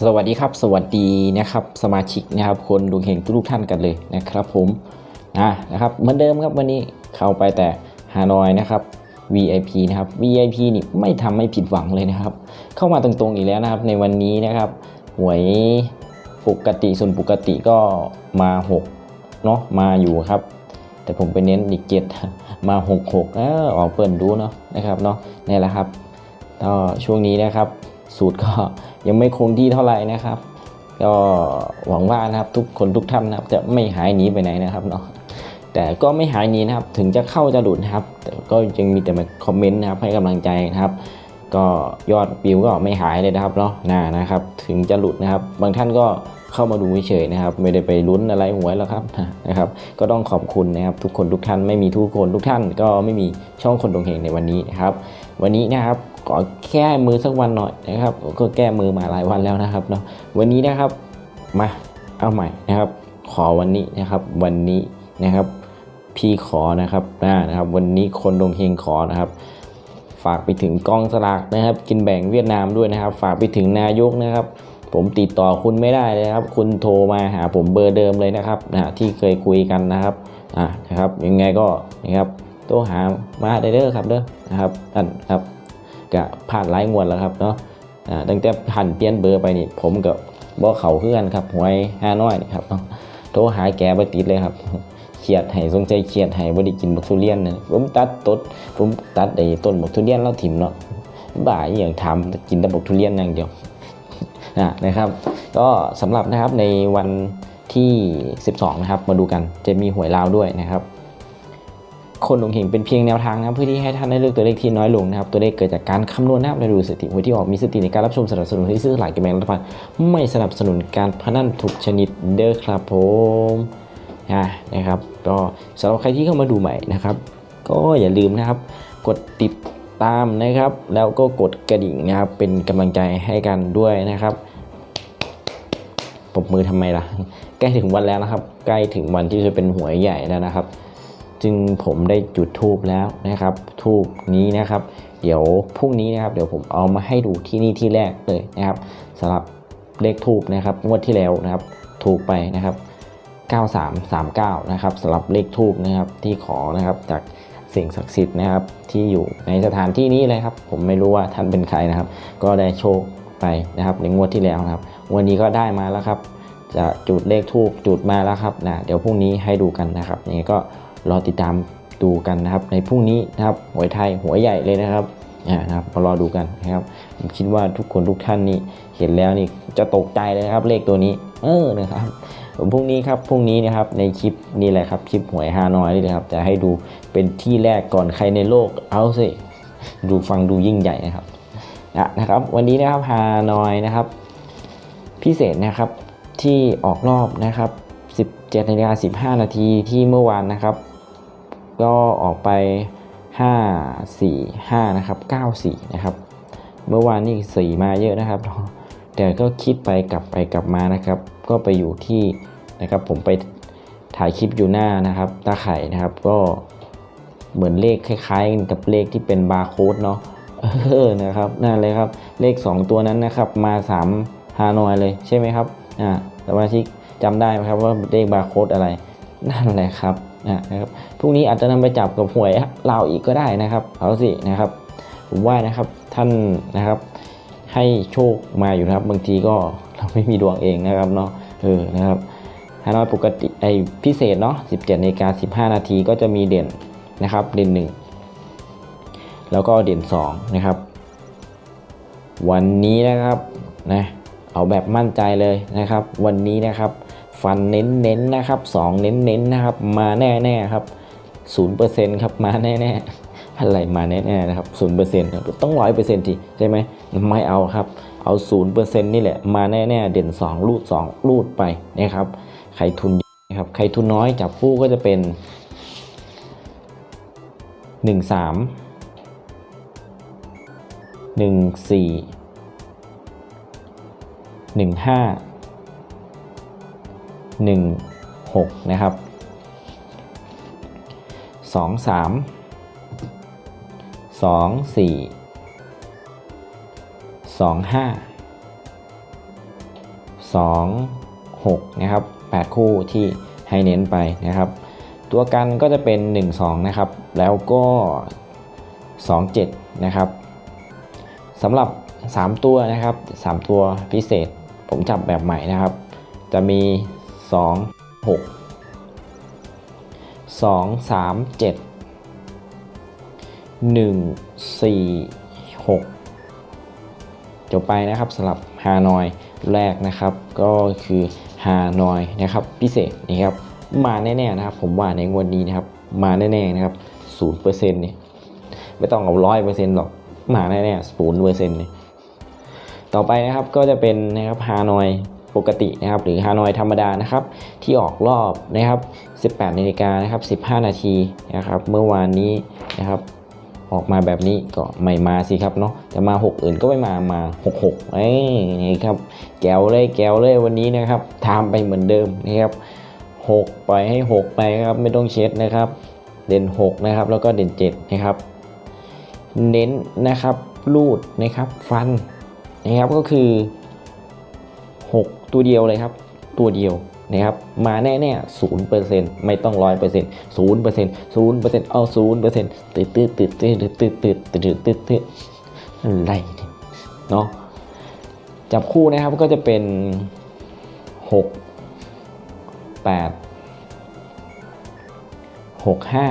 สวัสดีครับสวัสดีนะครับสมาชิกนะครับคนดวงเฮงทุกท่านกันเลยนะครับผมอะนะครับเหมือนเดิมครับวันนี้เข้าไปแต่ฮานอยนะครับ VIP นะครับ VIP นี่ไม่ทำให้ผิดหวังเลยนะครับ เข้ามาตรงๆอีกแล้วนะครับ ในวันนี้นะครับหวยปกติส่วนปกติก็มา6เนาะมาอยู่ครับ แต่ผมไปเน้นอีกเจ็ดมา6 6เออออกเปิดดูเนาะนะครับเนาะนี่แหละครับก็ช่วงนี้นะครับ สูตรก็ยังไม่คงที่เท่าไหร่นะครับ ก็หวังว่านะครับทุกคนทุกท่านนะครับ จะไม่หายหนีไปไหนนะครับเนาะแต่ก็ไม่หายหนีนะครับถึงจะเข้าจะหลุดนะครับ แต่ก็ยังมีแต่มาคอมเมนต์นะครับให้กำลังใจนะครับ ก็ยอดวิวก็ไม่หายเลยนะครับเนาะน่านะครับ ถึงจะหลุดนะครับ บางท่านก็เข้ามาดูเฉยนะครับ ไม่ได้ไปลุ้นอะไรหวยแล้วครับนะครับ ก็ต้องขอบคุณนะครับ ทุกคนทุกท่านไม่มีทุกคนทุกท่าน ก็ไม่มีช่องคนดวงเฮงในวันนี้นะครับ วันนี้นะครับ ขอแก้มือสักวันหน่อยนะครับ ก็แก้มือมาหลายวันแล้วนะครับเนาะวันนี้นะครับมาเอาใหม่นะครับ ขอวันนี้นะครับ วันนี้นะครับ พี่ขอนะครับอ่านะครับ วันนี้คนดวงเฮงขอนะครับ ฝากไปถึงกองสลากนะครับ กินแบ่งเวียดนามด้วยนะครับ ฝากไปถึงนายกนะครับ ผมติดต่อคุณไม่ได้เลยครับ คุณโทรมาหาผมเบอร์เดิมเลยนะครับนะที่เคยคุยกันนะครับอ่านะครับยังไงก็นะครับโทรหามาได้เด้อครับเด้อนะครับท่านครับ ก็ผ่านหลายงวดแล้วครับเนาะตั้งแต่ผ่านเปลี่ยนเบอร์ไปนี่ผมกับบ่เขาเพื่อนครับหวยห้าน้อยนี่ครับโทรหาแกไปติดเลยครับเครียดให้สงใจเครียดให้บ่ได้กินบักทุเรียนนะผมตัดต้นผมตัดไอ้ต้นบักทุเรียนแล้วถิ่มเนาะบ่ายอย่างทำกินแต่บักทุเรียนอย่างเดียวนะนะครับ ก็สำหรับนะครับในวันที่ 12 นะครับ มาดูกันจะมีหวยลาวด้วยนะครับ คนหลงเห็นเป็นเพียงแนวทางนะเพื่อที่ให้ท่านได้เลือกตัวเลขที่น้อยลงนะครับตัวเลขเกิดจากการคำนวณนะครับและดูสถิติหวยที่ออกมีสถิติในการรับชมสนับสนุนให้ซื้อสลากกินแบ่งรัฐบาลไม่สนับสนุนการพนันทุกชนิดเด้อครับผมนะครับก็สำหรับใครที่เข้ามาดูใหม่นะครับ ก็อย่าลืมนะครับ กดติดตามนะครับ แล้วก็กดกระดิ่งนะครับเป็นกำลังใจให้กันด้วยนะครับปรบมือทำไมล่ะ ใกล้ถึงวันแล้วนะครับ ใกล้ถึงวันที่จะเป็นหวยใหญ่แล้วนะครับ จึงผมได้จุดทูบแล้วนะครับทูบนี้นะครับ เดี๋ยวพรุ่งนี้นะครับ เดี๋ยวผมเอามาให้ดูที่นี่ที่แรกเลยนะครับสำหรับเลขทูบนะครับ งวดที่แล้วนะครับ ถูกไปนะครับ 9339 นะครับสำหรับเลขทูบนะครับที่ขอนะครับจากสิ่งศักดิ์สิทธิ์นะครับที่อยู่ในสถานที่นี้เลยครับ ผมไม่รู้ว่าท่านเป็นใครนะครับ ก็ได้โชคไปนะครับ ในงวดที่แล้วนะครับ วันนี้ก็ได้มาแล้วครับ จะจุดเลขทูบจุดมาแล้วครับนะเดี๋ยวพรุ่งนี้ให้ดูกันนะครับยังไงก็ รอติดตามดูกันนะครับในพรุ่งนี้นะครับหวยไทยหวยใหญ่เลยนะครับอ่านะครับมารอดูกันนะครับผมคิดว่าทุกคนทุกท่านนี่เห็นแล้วนี่จะตกใจเลยนะครับเลขตัวนี้เออนะครับผมพรุ่งนี้ครับพรุ่งนี้นะครับในคลิปนี่แหละครับคลิปหวยฮานอยนี่นะครับจะให้ดูเป็นที่แรกก่อนใครในโลกเอาสิดูฟังดูยิ่งใหญ่นะครับอะนะครับวันนี้นะครับฮานอยนะครับ พิเศษนะครับที่ออกรอบนะครับ 17นาฬิกา15 นาทีที่เมื่อวานนะครับ ก็ออกไป 5 4 5นะครับ9 4นะครับ เมื่อวานนี่สีมาเยอะนะครับ แต่ก็คิดไปกลับไปกลับมานะครับ ก็ไปอยู่ที่นะครับผมไปถ่ายคลิปอยู่หน้านะครับตาไข่นะครับก็เหมือนเลขคล้ายๆกันกับเลขที่เป็นบาร์โค้ดเนาะเออนะครับนั่นเลยครับเลข 2 ตัวนั้นนะครับมา3ฮานอยเลยใช่ไหมครับอ่าสมาชิกจำได้ไหมครับว่าเลขบาร์โค้ดอะไร นั่นแหละครับ นะครับพรุ่งนี้อาจจะนำไปจับกับหวยเราอีกก็ได้นะครับเอาสินะครับ ผมว่านะครับท่านนะครับ ให้โชคมาอยู่นะครับ บางทีก็เราไม่มีดวงเองนะครับเนาะเออนะครับฮานอยปกติไอพิเศษเนาะ17นาฬิกา15 นาทีก็จะมีเด่นนะครับ เด่น 1 แล้วก็เด่น 2 นะครับ วันนี้นะครับนะเอาแบบมั่นใจเลยนะครับ วันนี้นะครับ ฟันเน้นๆนนะครับ 2 เน้นๆนะครับ มาแน่ๆครับ0%ครับมาแน่ๆอะไรมาแน่ๆนะครับศูนย์เปอร์เซ็นต์ต้องร้อยเปอร์เซ็นต์ทีใช่ไหมไม่เอาครับ เอาศูนย์เปอร์เซ็นต์นี่แหละมาแน่ๆเด่นสองรูดสองรูดไปนะครับใครทุนเยอะนะครับใครทุนน้อยจับคู่ก็จะเป็นหนึ่งสาม หนึ่งหนึ่งห้าหนึ่งหกนะครับสองสามสองสี่สองห้า2 6 นะครับ 8 คู่ที่ให้เน้นไปนะครับ ตัวกันก็จะเป็น 1 2 นะครับ แล้วก็ 2 7 นะครับสำหรับ 3 ตัวนะครับ 3 ตัวพิเศษผมจับแบบใหม่นะครับ จะมี 2 6 2 3 7 1 4 6จบไปนะครับสำหรับฮานอยแรกนะครับ ก็คือฮานอยนะครับพิเศษนะครับมาแน่ๆนะครับ ผมว่าในงวดนี้นะครับ มาแน่ๆนะครับศูนย์เปอร์เซ็นต์เนี่ยไม่ต้องเอาร้อยเปอร์เซ็นต์หรอกมาแน่ๆศูนย์เปอร์เซ็นต์เนี่ยต่อไปนะครับก็จะเป็นนะครับฮานอย ปกตินะครับหรือฮานอยธรรมดานะครับที่ออกรอบนะครับ 18นาฬิกานะครับ15 นาทีนะครับเมื่อวานนี้นะครับออกมาแบบนี้ก็ไม่มาสิครับเนาะแต่มา 6 อื่นก็ไม่มามา 6 6เอ้ยนี่ครับแก้วเลยแก้วเลยวันนี้นะครับทำไปเหมือนเดิมนะครับ6ปล่อยให้ 6 ไปครับไม่ต้องเช็ดนะครับ เด่น 6 นะครับ แล้วก็เด่น 7 นะครับ เน้นนะครับรูดนะครับฟันนะครับก็คือ 6 ตัวเดียวเลยครับ ตัวเดียวนะครับมาแน่ๆศูนย์เปอร์เซ็นต์ไม่ต้องร้อยเปอร์เซ็นต์ศูนย์เปอร์เซ็นต์ศูนย์เปอร์เซ็นต์เอาศูนย์เปอร์เซ็นต์ตืดตืดตืดตืดตืดตืดตืดตืดตืดอะไรเนี่เนาะจับคู่นะครับก็จะเป็นหกแปดหกห้า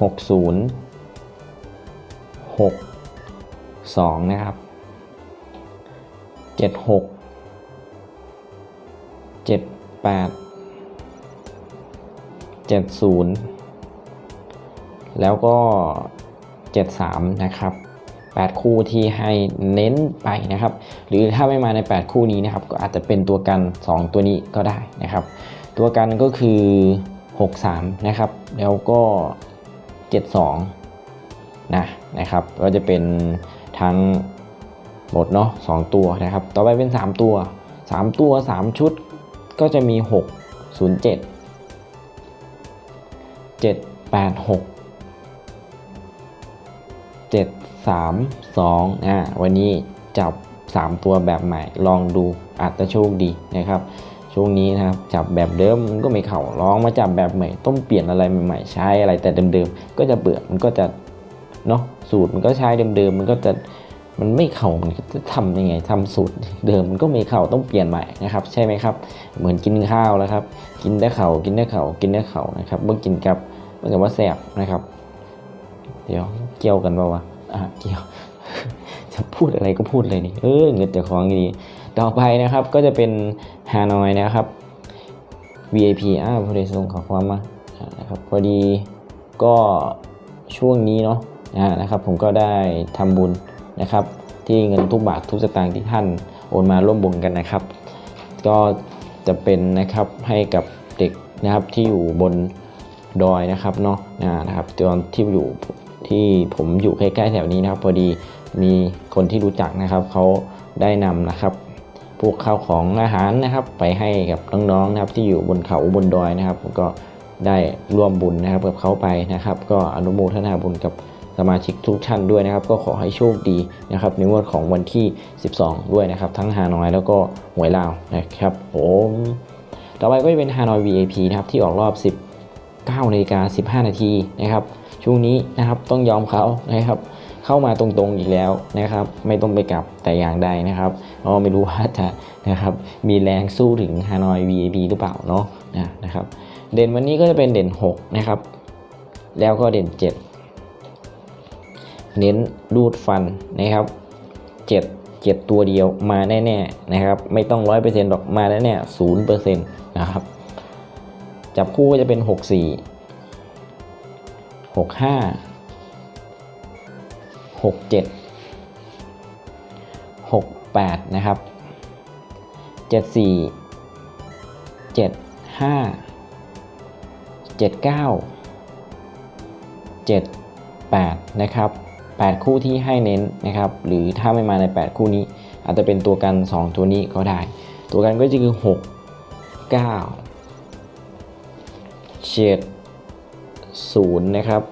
หกศูนย์หกสองนะครับ เจ็ดหกเจ็ดแปดเจ็ดศูนย์แล้วก็เจ็ดสามนะครับแปดคู่ที่ให้เน้นไปนะครับ หรือถ้าไม่มาใน 8 คู่นี้นะครับ ก็อาจจะเป็นตัวกัน 2 ตัวนี้ก็ได้นะครับ ตัวกันก็คือ 63 นะครับ แล้วก็ 72 นะนะครับ ก็จะเป็นทั้ง หมดเนาะ2ตัวนะครับ ต่อไปเป็น 3 ตัว 3 ตัว 3 ชุดก็จะมี 6 0 7 7 8 6 7 3 2อ่าวันนี้จับ 3 ตัวแบบใหม่ ลองดูอาจจะโชคดีนะครับ ช่วงนี้นะครับจับแบบเดิมมันก็ไม่เข่าลองมาจับแบบใหม่ ต้องเปลี่ยนอะไรใหม่ๆใช้อะไรแต่เดิมๆก็จะเบื่อมันก็จะเนาะสูตรมันก็ใช้เดิมๆมันก็จะ มันไม่เข่ามันจะทำยังไงทำสูตรเดิมมันก็ไม่เข่าต้องเปลี่ยนใหม่นะครับ ใช่ไหมครับ เหมือนกินข้าวแล้วครับ กินได้เข่ากินได้เข่ากินได้เข่านะครับเมื่อกินกับเมื่อกับว่าแสบนะครับ เดี๋ยวเกี่ยวกันเปล่าวะอะเกี่ยว จะพูดอะไรก็พูดเลยนี่เออเงินแต่ของดีต่อไปนะครับก็จะเป็นฮานอยนะครับ VIP อ้าวพอดีส่งขอความมานะครับพอดีก็ช่วงนี้เนาะนะครับผมก็ได้ทำบุญ นะครับ ที่เงินทุกบาททุกสตางค์ที่ท่านโอนมาร่วมบุญกันนะครับ ก็จะเป็นนะครับให้กับเด็กนะครับที่อยู่บนดอยนะครับเนาะนะครับตอนที่อยู่ที่ผมอยู่ใกล้ๆแถวนี้นะครับ พอดีมีคนที่รู้จักนะครับเขาได้นำนะครับ พวกข้าวของอาหารนะครับ ไปให้กับน้องๆนะครับ ที่อยู่บนเขาบนดอยนะครับผมก็ได้ร่วมบุญนะครับกับเขาไปนะครับ ก็อนุโมทนาบุญกับ สมาชิกทุกท่านด้วยนะครับ ก็ขอให้โชคดีนะครับในงวดของวันที่ 12 ด้วยนะครับ ทั้งฮานอยแล้วก็หวยลาวนะครับผมต่อไปก็จะเป็นฮานอย VIP นะครับที่ออกรอบ 19นาฬิกา15 นาทีนะครับช่วงนี้นะครับต้องยอมเขานะครับเข้ามาตรงๆอีกแล้วนะครับ ไม่ต้องไปกลับแต่อย่างใดนะครับเราไม่รู้ว่าจะนะครับมีแรงสู้ถึงฮานอย VIP หรือเปล่าเนาะนะนะครับ เด่นวันนี้ก็จะเป็นเด่น 6 นะครับ แล้วก็เด่น 7 เน้นรูดฟันนะครับ7 7ตัวเดียวมาแน่ๆนะครับไม่ต้อง100%หรอกมาแน่ๆ0%นย์เปอร์เซ็นต์นะครับจับคู่ก็จะเป็น64 65หกเจ็ดหกแปดนะครับเจ็ดสี่เจ็ดห้าเจ็ดเก้าเจ็ดแปดนะครับ แปดคู่ที่ให้เน้นนะครับ หรือถ้าไม่มาในแปดคู่นี้ อาจจะเป็นตัวกันสองตัวนี้ก็ได้ ตัวกันก็จะคือหกเก้าเจ็ดศูนย์นะครับ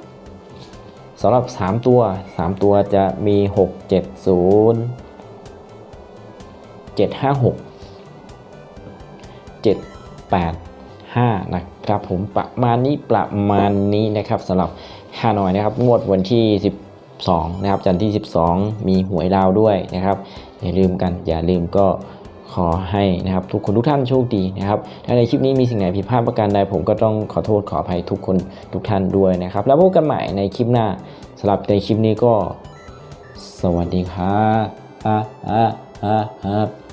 สำหรับ 3 ตัว 3 ตัวจะมี 6 7 0 756 785นะครับผมประมาณนี้ประมาณนี้นะครับสำหรับฮานอยนะครับ งวดวันที่ 12 นะครับ จันทร์ที่ 12 มีหวยดาวด้วยนะครับ อย่าลืมกัน อย่าลืมก็ขอให้นะครับทุกคนทุกท่านโชคดีนะครับ ถ้าในคลิปนี้มีสิ่งไหนผิดพลาดประการใดผมก็ต้องขอโทษขออภัยทุกคนทุกท่านด้วยนะครับ แล้วพบกันใหม่ในคลิปหน้าสำหรับในคลิปนี้ก็ สวัสดีครับอ่าอ่าอ่าครับ